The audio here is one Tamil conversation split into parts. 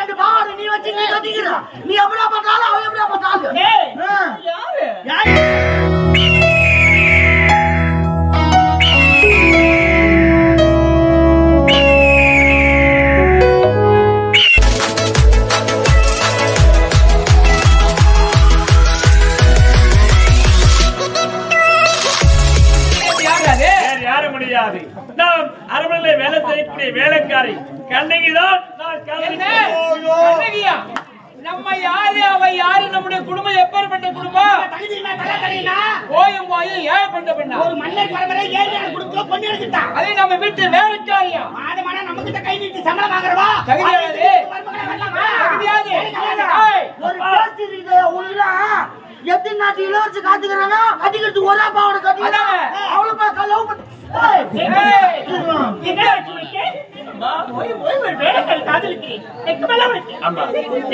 அது பாவாடை நீ வச்சு நீ. நீ எப்படியா பண்றாலும் அவன் எப்படியா பண்றாலும். யாரு? செய்யக்கூடிய வேலைக்காரி கண்ணகி தான் நான் என்ன? காதலிக்கிறேன். கண்ணகியா? நம்ம யாரு அவ யாரு நம்முடைய குடும்பம் எப்பேற்பட்ட குடும்பம் போயும் போயும் ஏன் பண்ண பண்ணா ஒரு மன்னர் பரம்பரை ஏழு கொடுத்து பொண்ணு எடுத்துட்டான். அதே நம்ம வீட்டு வேலைக்காரியா மாதமானா நம்மகிட்ட கை நீட்டி சம்பளம் வாங்குறவா? தகுதியாது. ஒரு எத்தனை நாட்டு இளவரசி காத்துக்கிறாங்க கட்டிக்கிறதுக்கு ஒரே பாவாடை கட்டி. அவ்வளவு பார்க்க லவ்.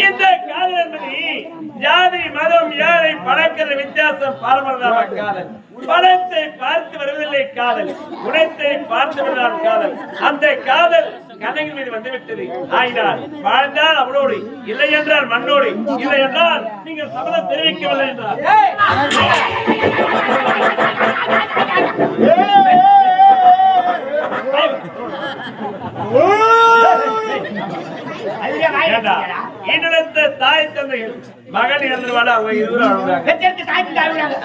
இந்த காதல் ஜாதி மதம் ஏழை பணக்கிற வித்தியாசம் பாரம்பரியமான காதல். பணத்தை பார்த்து வருவதில்லை காதல். குணத்தை பார்த்து வருவதால் காதல். அந்த காதல் கண்ணகி மீது வந்து விட்டது ஆயினால் வாழ்ந்தால் அவளோடு இல்லை என்றால் மண்ணோடு இல்லை என்றால் நீங்கள் சபதம் தெரிவிக்கவில்லை என்றால். ஈன்றெடுத்த தாய் தந்தைகள் மகன் இறந்துருவாள் அவங்க இருவரும் அழுகுறாங்க.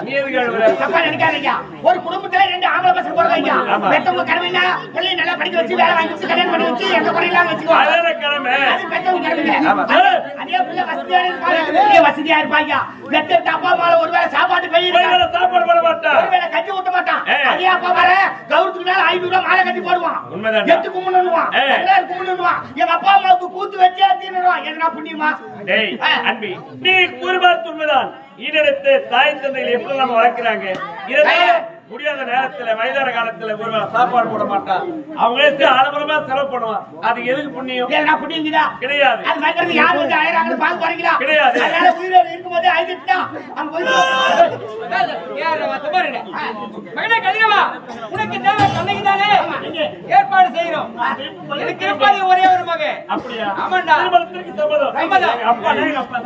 நீ எதுக்கு அழுகுற? தப்பா நினைக்காதீங்க. ஒரு குடும்பத்துல ரெண்டு ஆம்பளை பசங்க பிறந்தாங்க. பெத்தவங்க கடமை என்ன? பிள்ளைய நல்லா படிக்க வச்சு, வேலை வாங்கி வச்சு, கல்யாணம் பண்ணி வச்சு, எந்த குறையில்லாம வச்சுக்கோ. அதான கடமை அது பெத்தவங்க கடமை. அதே- பிள்ளை வசதியான வசதியா இருப்பாங்க. பெத்தெடுத்த அப்பா அம்மால ஒருவேளை சாப்பாட்டு கை சாப்பாடு போட மாட்டான் ஒருவேளை ஊத்த மாட்டான். அதே அப்பா பாரு, கௌரவத்துக்கு மேல ஐநூறு ரூபாய் மாலை கட்டி போடுவான். உண்மைதான். எட்டு கும்பிடணும்னுவான். ஏ. எல்லாரும். எங்க அப்பா அம்மாவுக்கு கூத்து வச்சே தீரணும். எதுனா புண்ணியமா? டேய் ஆ. அன்பி நீ கூறுபார்த்து உண்மைதான் ஈடெடுத்து தாய் தந்தைகள் எப்படி நம்ம வளர்க்கிறாங்க இருந்தாலும் முடியாத நேரத்துல வயதான காலத்துல ஒருவேளை சாப்பாடு போட மாட்டான் அவங்களே ஆடம்பரமா செலவு பண்ணுவான் அது எதுக்கு புண்ணியம் எதுனா புண்ணியங்குதா? கிடையாது அது யார் வந்து பார்க்க போறீங்களா? கிடையாது. அதனால உயிரோடு இருக்கும்போதே அங்க போய் கதிரவா, உனக்கு தேவை கண்ணகி தானே? ஏற்பாடு செய்கிறோம் எனக்கு இருப்பது ஒரே ஒரு மகன் அப்படியா ஆமாண்டா. சம்மதம் அப்பா.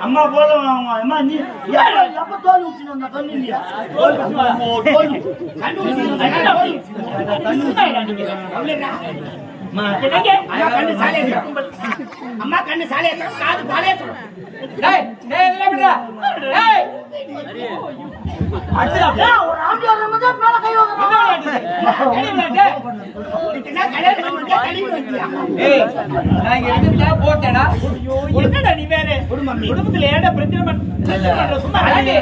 அம்மா போதும் அம்மா. நீ எப்ப தோல் ஊற்றின அந்த கண்ணு இல்லையா? தோல் அம்மா கண்ணு சாலையேற்றம் காது இருந்துட்டா போட்டேனா? நீ வேற? குடும்பத்துல ஏன்டா பிரச்சனை பண்ண- சும்மா ராஜே.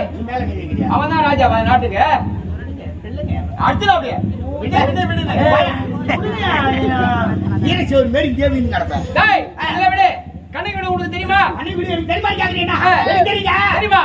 அவன்தான் ராஜாவா நாட்டுக்கு. அடுத்தது அப்படியே. விடு, விடு, விடு. ஒரு மாரி தேவின்னு நடப்பேன் டேய், இதெல்லாம் விடு. உனக்கு தெரியுமா? அன்னைக்கு விடு, எனக்கு தெரியுமா? கேக்குறீங்க தெரியுமா?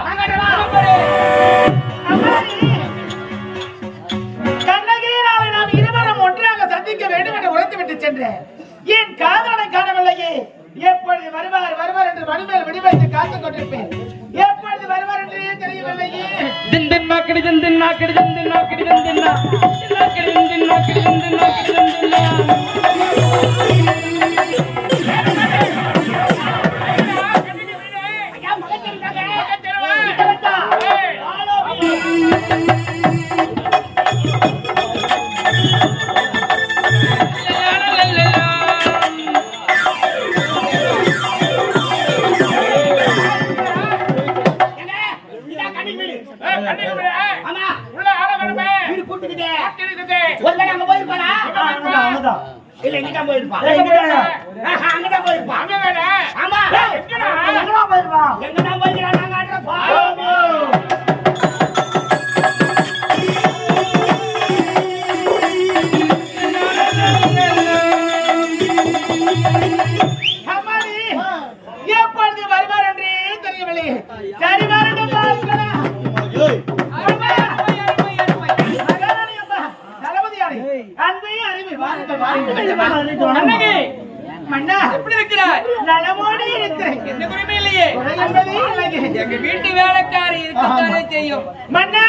மன்னா.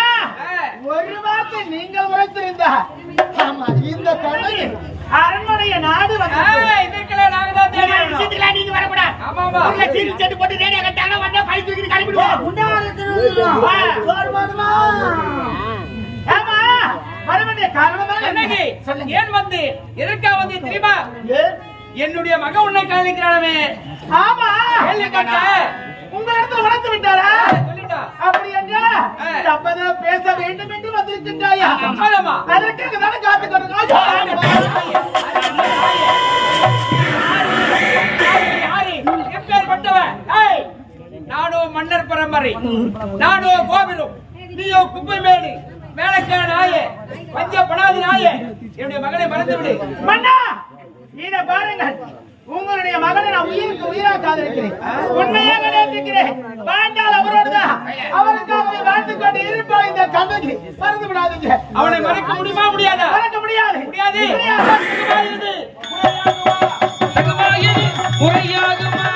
ஒரு வார்த்தை நீங்கள் உரைத்திருந்தா ஆமா இந்த கண்ணகி அரண்மனைய நாடு நாங்க நீங்க வரக்கூடாது. செட்டு போட்டு ரேடியோ கட்டாங்க வந்தா பை தூக்கிட்டு கிளம்பிடுவோம். ஆமா வர வேண்டிய காரணமா என்னங்க? ஏன் வந்து எதற்கா வந்து தெரியுமா? என்னுடைய மக உன்னை காதலிக்கிறானே. ஆமா. உங்க இடத்துல வளர்த்து விட்டாரா? அப்படி என்றா ஆ. சம்மதம் பேச வேண்டும் என்று வந்திருக்கின்றாயா? சம்மதமா? அதற்காக தானே காத்து யாரு? எப்பேற்பட்டவன் ஏய், நானோ மன்னர் பரம்பரை. நானோ கோவிலும் நீயோ குப்பை மேடு மேலக்கான நாயே. பஞ்ச படாதி நாயே. என்னுடைய மகனை மறந்து விடு மன்னா இத பாருங்கள் உங்களுடைய மகனை நான் உயிருக்கு உயிரா காதலிக்கிறேன். உண்மையாக நேசிக்கிறேன். வாழ்ந்தால் அவரோடுதான் அவருக்காகவே வாழ்ந்து கொண்டு இருப்பாள் இந்த கண்ணகி மறந்து விடாதீங்க. அவனை மறைக்க முடியுமா முடியாதா? மறக்க முடியாது. முடியாது. முறையாகுமா?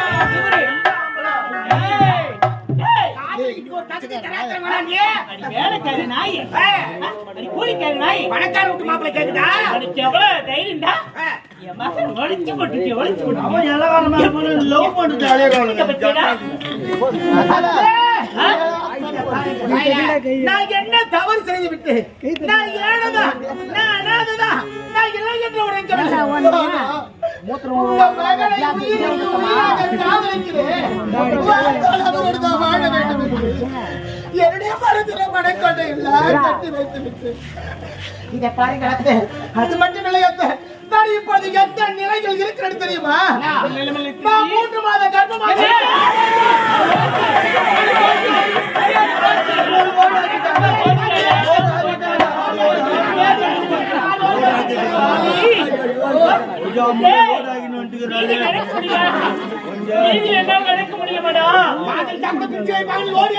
வேலைக்காரி நாய். அடி கூலிக்காரி நாய். பணக்கார விட்டு மாப்பிள்ளை கேக்குதா? உனக்கு எவ்வளவு தைரியம்டா என் மகன் ஒளிச்சு போட்டுச்சு ஒளிச்சு போட்டு அவன் இலவரமா லவ் பண்ணிட்டு அலையறவனுக்கு நான் என்ன தவறு செய்து விட்டு நான் ஏழைதான். நான் அனாதைதான். நான் இல்லை என்று உரைக்கவில்லை என்னுடைய கட்டி வைத்து விட்டு இதை பாருங்க அது மட்டும் இல்லை நான் இப்போது எந்த நிலையில் இருக்கிறேன் தெரியுமா நான் மூன்று மாத கர்ப்பமாக ஓடி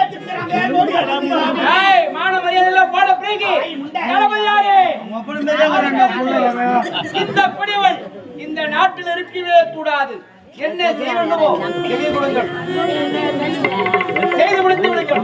எடுத்துக்கிறாங்க ஓடி எடுத்துக்கிறாங்க. ஏய், மான மரியாதை எல்லாம் போட யாரு? இந்த குடிவன் இந்த நாட்டில் இருக்கவே கூடாது. என்ன செய்ய வேண்டுமோ செய்து கொடுங்கள். செய்து முடித்து விடுங்கள்.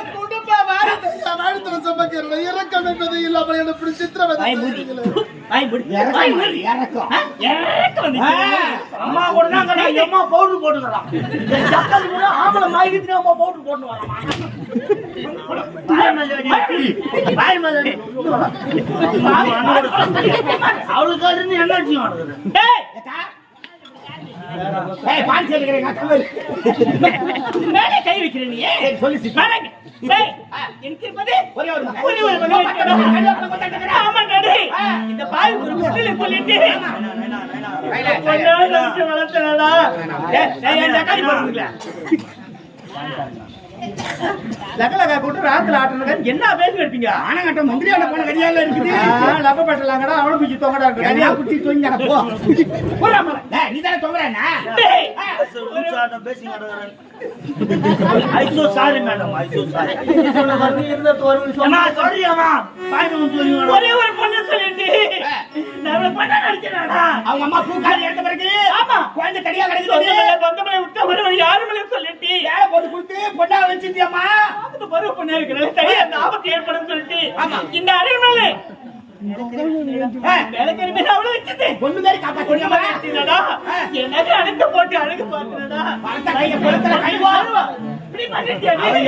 இறக்கம் என்பது இல்லாமல் எனக்கு சித்திரவதை அம்மா கூட தான் எம்மா பவுடர் போட்டுக்கிறான் கூட ஆம்பளை மாய்க்கு அம்மா பவுடர் போட்டு பாய் அவளுக்கு என்ன ஏய் கமல் மேலே கை வைக்கிற நீ சொல்லி மேலே டேய், எனக்கு இருப்பது ஒரே ஒரு மகன். ஒரே ஒரு மகன் இருக்கிறான். ஆமா, டாடி. இந்த பாய் ஒரு சொல்லிட்டு. வளர்த்தனடா. லகலகா போட்டு ராத்துல ஆட்டுறதுக்கு என்ன பேசி எடுப்பீங்க? ஆனங்கட்ட மந்திரியோட போன கடியால இருக்குது. லப்பப்பட்டலாங்கடா அவனை பிடிச்சி தொங்கடா கடியா குத்தி தொங்கிடா போ. போறாம டேய் நீ தான தொங்கறனா டேய், ஐசோ சாரி மேடம் ஐசோ சாரி ஒரே ஒரு பொண்ணு சொல்லிட்டு நான் பண்ண நடிச்சேனாடா? அவங்க அம்மா பூக்காரி எடுத்த பிறகு ஆமா. குழந்தை சொந்த கிடைக்குது. மேல விட்ட ஒரு யாரு மேல சொல்லிட்டு வேலை போட்டு கொடுத்து பொண்ணா வச்சிருந்தியம்மா ஆபத்து பருவ பொண்ணு இருக்கிறது சரி அந்த ஆபத்து ஏற்படும் சொல்லிட்டு இந்த காப்பாத்தியம்மா எனக்கு அணைக்க போட்டு அழகு பார்த்தனடா அவன்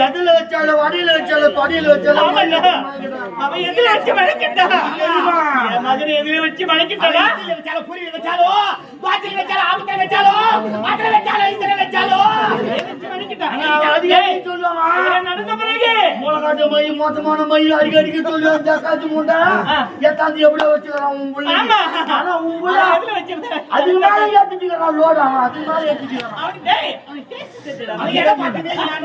எதுல வச்சாலும் வடியில வச்சாலும் தொடையில வச்சாலும். அவன் எதுல வச்சு வளைக்கிட்டா? என் மகனை எதுல வச்சு? இதில் வச்சாலும் புரியில் வச்சாலும் பாட்டில் வச்சாலும் ஆபத்தில் வச்சாலும் அதில் வச்சாலும் இதில் வச்சாலும் எதுல வச்சு வளைக்கிட்டான்? அவன் அதிகாரி சொல்லுவான் இதுல நடந்த பிறகு மூலகாட்டு மை மோசமான மை அடிக்கடிக்கு சொல்லுவான் ஜக்காத்து மூட்டை எத்தாந்து எப்படி வச்சுக்கிறான் உன் புள்ள ஆமா. ஆனா உன் புள்ள அவன் எதுல வச்சிருந்த? அதுக்கு மேல ஏத்திக்கிறான் லோடு அவன் அதுக்கு மேல ஏத்திக்கிறான் அவன்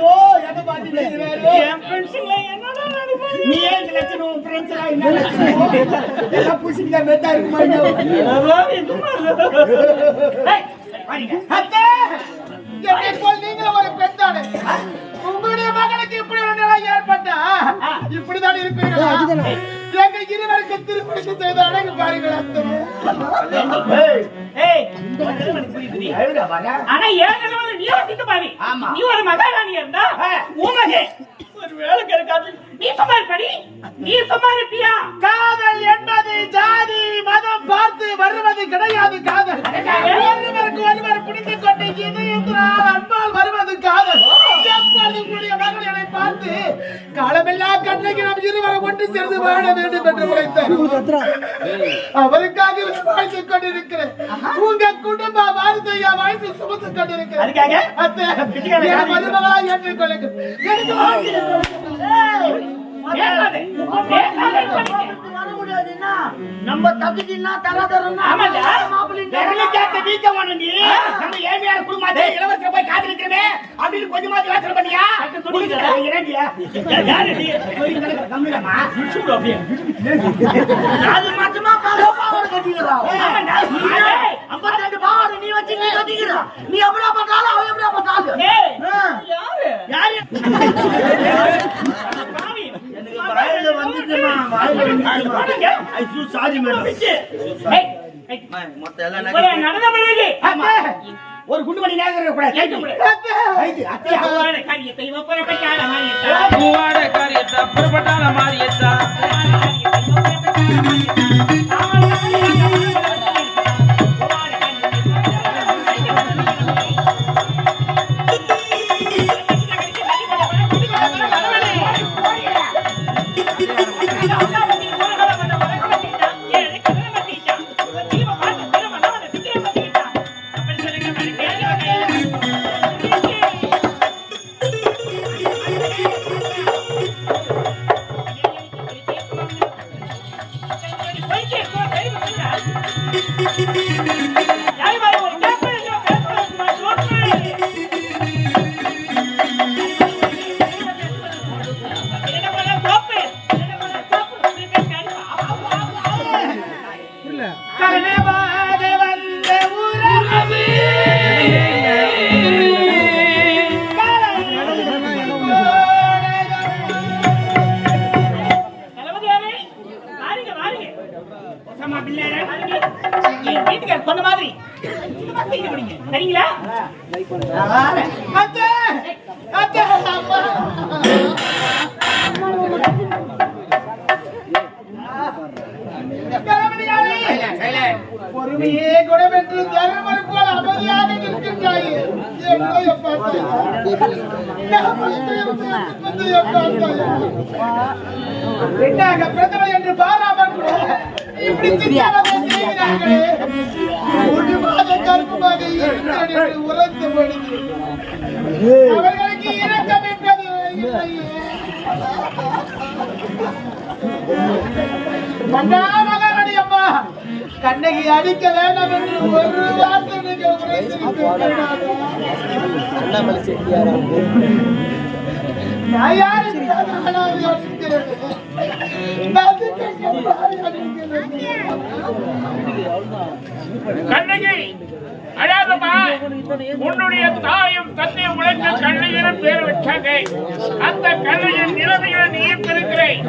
அவன் எதை பார்த்து பேசினானோ எதை பார்த்து பேசுறாரோ என் ஃப்ரெண்ட்ஸுங்க என்னடா நினைப்பாங்க? நீ ஏன் இந்த லட்சணம் உன் friends எல்லாம் என்ன லட்சணம்? எல்லாம் பூசிக்கிட்டா மெத்தா இருக்குமா அதான் இதுமா ஏய், வாடிங்க. அத்தை, என்னை போல் நீங்களும் ஒரு பெண் தானே உங்களுடைய மகளுக்கு இப்படி ஒரு நிலை ஏற்பட்டா இப்படிதான் இருப்பீங்களா எங்க இருவருக்கு திருமணத்தை செய்த அழகு பாருங்கள். ஆனா நீ யோசித்து பாரு. ஆமா. நீ ஒரு மகாராணியா இருந்தா, உன் மகன் ஒரு வேலைக்கு இருக்காது. நீ சும்மா இருப்படி. நீ சும்மா இருப்பியா? காதல் பார்த்து வருவது கிடையாது. காதல் ஒருவருக்கு ஒருவர் பிடித்து கொண்டு இதயத்தினால் அன்பால் வருவது காதல் எப்பொழுது உங்களுடைய மகள் என்னை பார்த்து காலமெல்லா கண்ணைக்கு நாம் இருவரும் ஒன்று சேர்ந்து வாழ வேண்டும் என்று உழைத்தார் அவருக்காக வாழ்த்துக் கொண்டிருக்கிறேன். உங்க குடும்ப வாழ்த்தையா வாழ்த்து சுமந்து கொண்டிருக்கிறேன். மருமகளா ஏற்றுக்கொள்ளுங்கள். எனக்கு முடியாதுன்னா நம்ம தகுதின்னா தராதரன்னா ஆமாண்டா. விரல சேர்த்து வீக்க வேணும் நீ. நம்ம ஏழ்மையான குடும்பத்தை இலவச போய் காத்திருக்கிறோமே அப்படின்னு கொஞ்சமாவது யோசனை பண்ணியா? நீ? கம்மிதாம்மா. சுடு அப்படியே. அது மட்டுமா பாவாடை கட்டிக்கிறான் ஆமாண்டா. ஏய், 52 பாவாடை நீ வச்சு நீ கட்டிக்கிறா நீ எப்படா பண்றாலும் ஏய், ஆ. யாரு? யாரு பாவி. எனக்கு வாயில வந்துச்சுமா வாயில வந்துச்சுமா ஐசு சாரி மேடம் ஏய், ஏய், மொத்த எல்லாம் இவ்வளவு நடந்த பிறகு அத்தை, ஒரு குண்டு மணி நேரம் கூட கேட்க அத்தை. ஐந்து அத்தையா அவளோட காரியத்தை இவ Música அத்தை அத்தை அம்மா. பொறுமையே குணமென்று போல் அமைதியாக நிற்கின்றாயே என்று பாராமல் கூட அவர்களுக்கு இரக்கம் என்பது அம்மா கண்ணகி அடிக்க வேண்டாம் என்று ஒரு வார்த்தை நீங்கள் உரைத்திருக்கிறீர்களா? நான் யாரும் யோசிக்கிறேன். கண்ணகை கேட்க கண்ணகி உன்னுடைய தாயும் தந்தையும் உழைத்து கண்ணையிடம் பேர் வச்சாங்க அந்த கண்ணையின் நிலைமைகளை நீயும் பெறுகிறேன்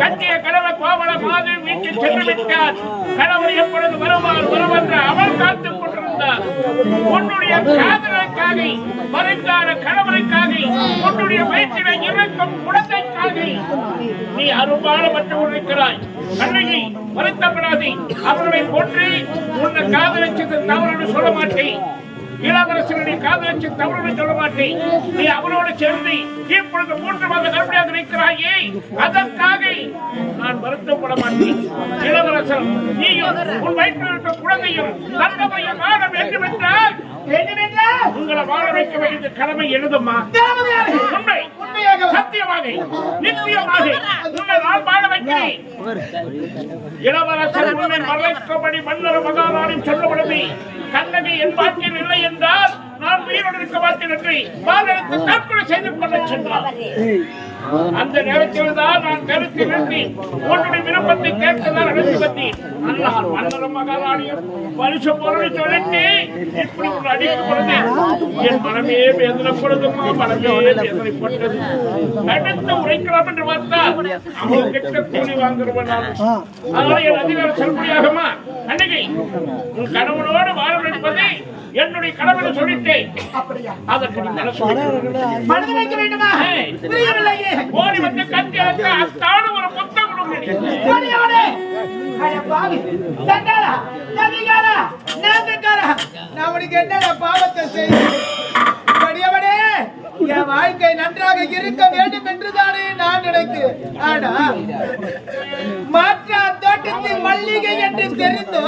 கட்டிய கணவர் கோவல மாதிரி வீட்டில் சென்று விட்டார் கணவர் எப்பொழுது வருவார் வருவென்று அவள் காத்துக் கொண்டிருந்தார் உன்னுடைய காதலுக்காக மறைந்தான கணவனுக்காக உன்னுடைய வயிற்றில இறக்கும் குழந்தைக்காக நீ அரும்பாடுபட்டு கொண்டிருக்கிறாய் கண்ணகி வருத்தப்படாதே. அவர்களை கொன்று உன்னை காதலிச்சது தவறு சொல்ல மாட்டேன் இளவரசனுடைய காதலிச்சு தவறு சொல்ல மாட்டேன் நீ அவனோடு சேர்ந்து இப்பொழுது மூன்று மாத கடுமையாக இருக்கிறாயே. அதற்காக நான் வருத்தப்பட மாட்டேன் இளவரசன் நீயும் உன் வயிற்றில் இருக்க குழந்தையும் தங்கமையும் வாழ என்று பெற்றால்? உங்களை வாழ வைக்க வேண்டிய கடமை எழுதுமா உண்மை. சத்தியமாக நிச்சயமாக உன்னை நான் வாழ வைக்கிறேன். இளவரசர் உன்னை மறைக்கபடி மன்னர் மகாராணி சொல்லப்படுது கண்ணகி என் வாழ்க்கையில் இல்லை என்றால் நான் உயிரோடு இருக்க மாட்டேன் என்று பாலனுக்கு தற்கொலை செய்து கொள்ள சென்றார் அந்த நேரத்தில் தான் நான் கருத்து நிறுத்தி உன்னுடைய விருப்பத்தை கேட்கதான் நடத்தி வந்தேன். ஆனால் மன்னர் மகாராணியும் வருஷ பொருளை சொல்லிட்டு இப்படி ஒரு அடிக்கப்படுது என் மனமே வேதனைப்படுதுமா மனமே வேதனைப்பட்டது அடுத்து உரைக்கலாம் என்று பார்த்தா அவங்க கிட்ட கூலி வாங்குறவன் அதனால என் அதிகாரம் செல்லுபடியாகுமா? அன்னைக்கு உன் கணவனோடு வாழ வைப்பது என்னுடைய கடவுளை சொல்லிட்டேன். அதற்கு மனசு. மனது வைக்க வேண்டுமா? ஓடி வந்து கத்தி அழைத்து அத்தான ஒரு புத்தம் உனக்கு என்னடா பாவத்தை செய்தேன்? என் வாழ்க்கை நன்றாக இருக்க வேண்டும் என்றுதானே நான் நினைக்கிறேன் ஆனா மாற்றா தோட்டத்தில் மல்லிகை என்று தெரிந்தோ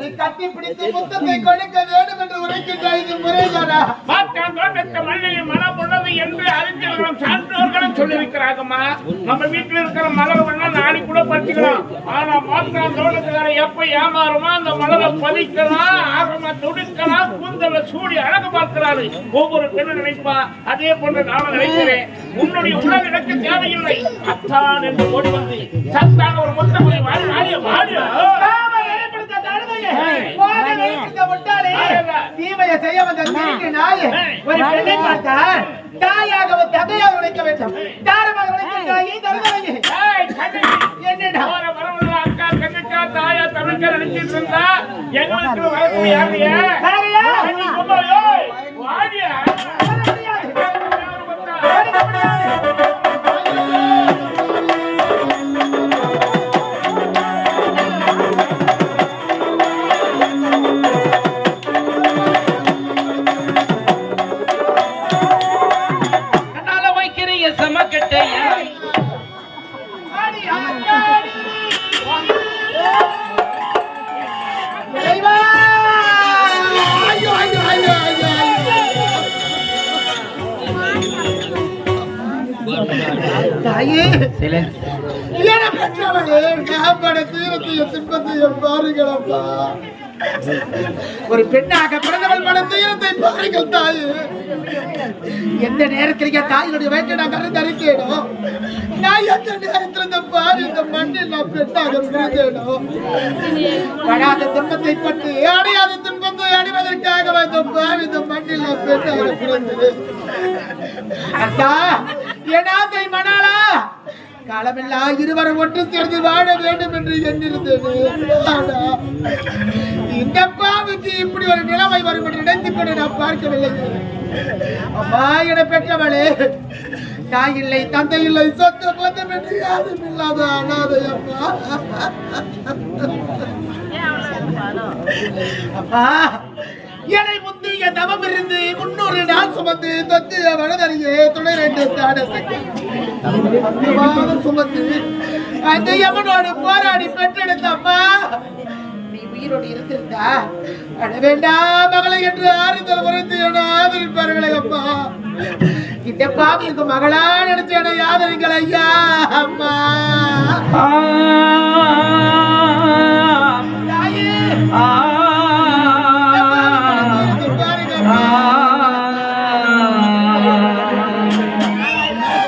நீ கட்டி பிடித்து புத்தத்தை கொடுக்க வேண்டும் என்று உரைக்கின்றாய் இது முறைதானா பார்த்தான் தோட்டத்து மல்லிகை உள்ளது என்று அறிஞர்களும் சான்றோர்களும் சொல்லியிருக்கிறாங்கம்மா. நம்ம வீட்டுல இருக்கிற மலர் வேணா நாளைக்கு கூட பறிச்சுக்கலாம். ஆனா மாத்தான் தோட்டத்துக்கார எப்ப ஏமாறுமா அந்த மலரை பதிக்கலாம் ஆகமா துடுக்கலாம் கூந்தல சூடி அழகு பார்க்கிறாரு. ஒவ்வொரு பெண்ணும் நினைப்பா. அதே போன்று நானும் நினைக்கிறேன். உன்னுடைய உணவு எனக்கு தேவையில்லை. அத்தான் என்று ஓடி வந்து சத்தான ஒரு முத்தமுறை வாடி வாடிய வாடிய தீமையை செய்ய வந்த திருட்டு நாயே, ஒரு பெண்ணை பார்த்தால் தாயாகவும் தந்தையாக உழைக்க வேண்டும். தாரமாக! என்னடா? தாயே. பாருங்களப்பா. ஒரு பெண்ணாக பிறந்தவள் தீரத்தை பாருங்கள் தாயே. எந்த நேரத்தில் என் தாயினுடைய வயிற்றை நான் கருந்து அறிக்கேனோ நான் எந்த நேரத்தில் இந்த பாரு இந்த மண்ணில் நான் பெண்ணாக பிறந்தேனோ? படாத துன்பத்தை பட்டு அடையாத துன்பத்தை அடைவதற்காக இந்த பாரு இந்த மண்ணில் நான் பெண்ணாக அத்தா ஆசை மணாளா காலமெல்லாம் இருவரும் ஒன்று சேர்ந்து வாழ வேண்டும் என்று எண்ணிருந்தேன் ஆனா, இந்த பாவுக்கு இப்படி ஒரு நிலைமை வரும் என்று நினைத்துக் கொண்டு நான் பார்க்கவில்லை. அம்மா என பெற்றவளே தாய் இல்லை தந்தை இல்லை சொந்த பந்தம் என்று யாரும் இல்லாத அனாதை அம்மா. அப்பா என்னை முந்திய தவம் இருந்து சுமத்தி தத்திய வடதறியே துணை ரெண்டு தாட சக்தி சுமத்தி. அந்த எவனோடு போராடி பெற்றெடுத்தம்மா? நீ உயிரோடு இருந்திருந்தா? அட வேண்டாம் மகளை என்று ஆறுதல் குறைத்து என ஆதரிப்பார்களே அப்பா. இந்த பாவிக்கு மகளா நினைச்சு அம்மா. தாயே.